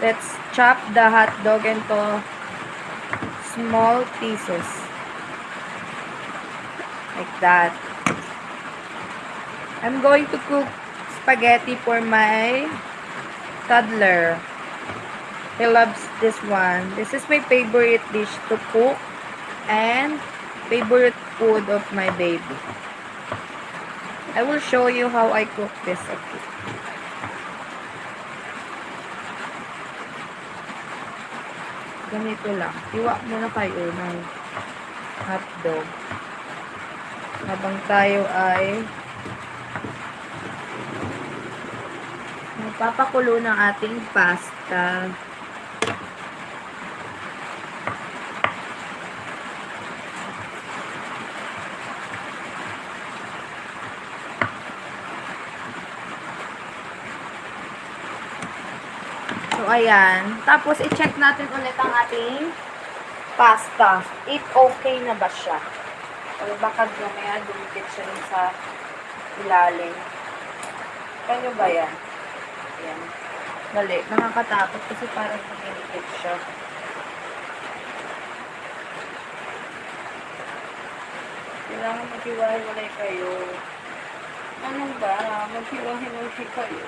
Let's chop the hot dog into small pieces. Like that. I'm going to cook spaghetti for my toddler. He loves this one. This is my favorite dish to cook and favorite food of my baby. I will show you how I cook this. Okay. Ganito lang. Iwa muna kayo ng hotdog. Habang tayo ay magpapakulo ng ating pasta. Ayan. Tapos, i-check natin ulit ang ating pasta. If okay na ba siya. O baka mamaya dumikit siya rin sa ilalim. Kaya ba yan? Ayan. Dali. Nakakatakot kasi parang dumikit siya. Kailangan maghiwa-hiwalay kayo. Ano ba? Maghiwa-hiwalay kayo.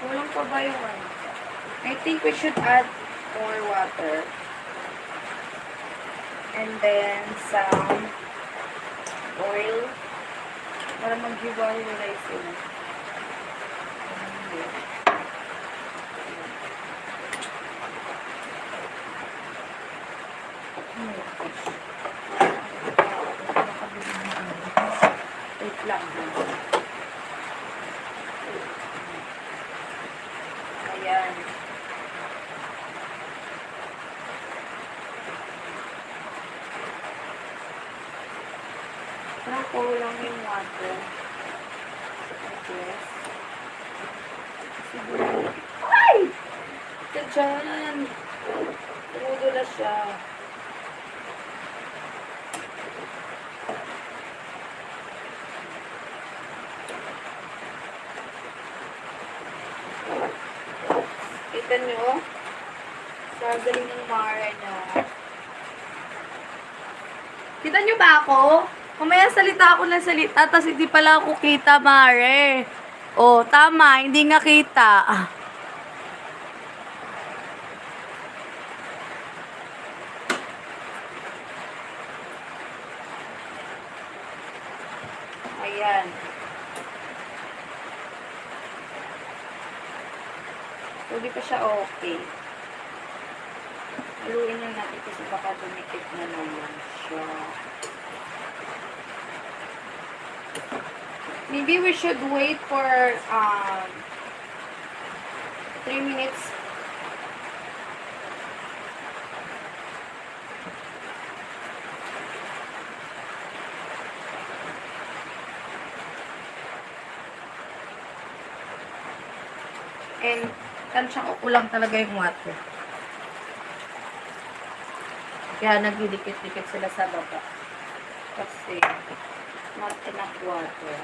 Kulang pa ba yung ano? I think we should add more water. And then some oil para maghiwa-hiwalay sila. Hindi. Wait lang. Ayan. Parang kulang yung water. Yes. Siguro. Ay! Ito dyan. Tumudula siya. Kita nyo? Sa galing ng Mara na. Kita nyo ba ako? Mamaya salita ako ng salita, tapos hindi pala ako kita, Mare. Oh, tama, hindi nga kita. Ah. Ayan. Hindi pa siya okay. Haluin lang natin kasi baka dumikit na naman siya. Maybe we should wait for um, 3 minutes. And tansiyang kulang talaga yung water. Kaya nagdidikit-dikit sila sa baba. Kasi not enough water.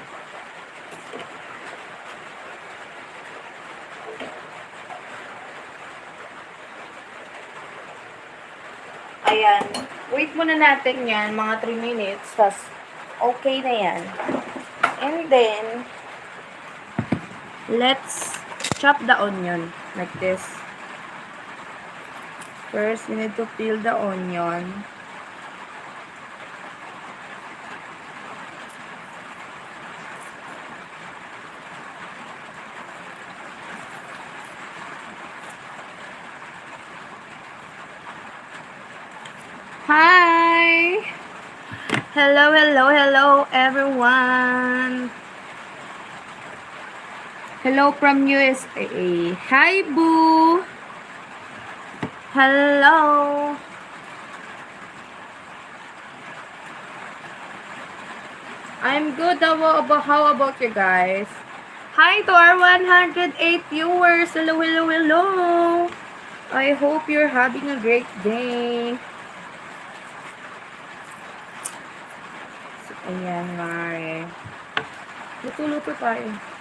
Ayan. Wait muna natin yan, mga 3 minutes. Tapos, okay na yan. And then, let's chop the onion like this. First, we need to peel the onion. Hello, hello, hello, everyone! Hello from USA. Hi, Boo! Hello! I'm good. How about, how about you guys? Hi to our 108 viewers. Hello, hello, hello. I hope you're having a great day. Ayan, Mare. Luto-luto tayo.